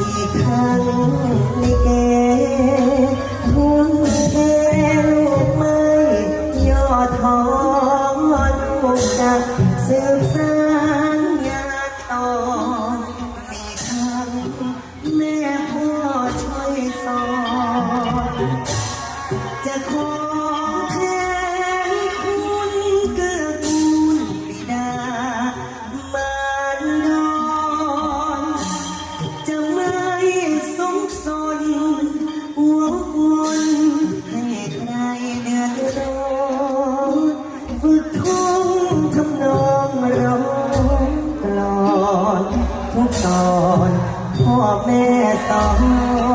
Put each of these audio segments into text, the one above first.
อีกครั้งลิเกทุ่มเทไม่ย่อท้อลูกจะสืบสาน พ่อแม่สอง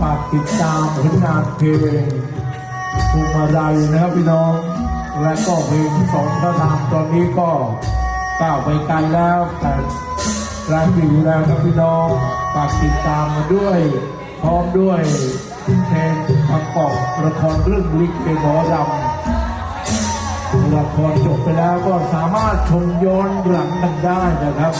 ฝากติดตามผลงานเพลงภูมิอะไรนะครับพี่น้อง และก็เพลงที่สองพระนามตอนนี้ก็ก้าวไปไกลแล้วแต่แรงดีแล้วนะพี่น้องฝากติดตามมาด้วย พร้อมด้วยเพลงประกอบละครเรื่องลิเกหมอดำละครจบไปแล้วก็สามารถชมย้อนหลังกันได้นะครับ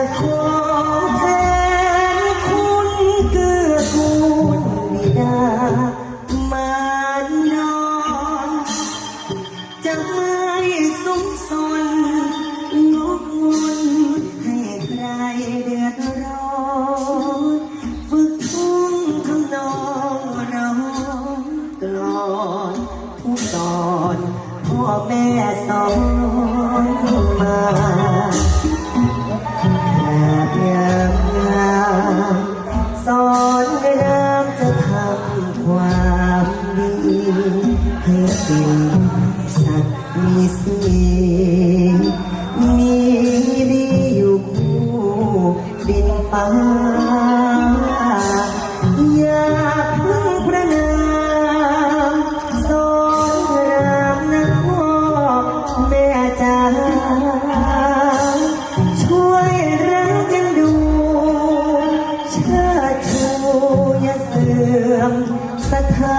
จะขอแทนคุณเกื้อกูลบิดามารดอนจะไม่สงสนงกงนให้ใครเดือดร้อนฝึกทุ่งทำนองร้องกลอนทุกตอนพ่อแม่สอนมา สีมีดีอยู่คู่ดินฟ้า อย่าเพิ่งประนามสอนรามนะพ่อแม่จ้าช่วยรักกันดู เชิดชูอย่าเสื่อมศรัทธา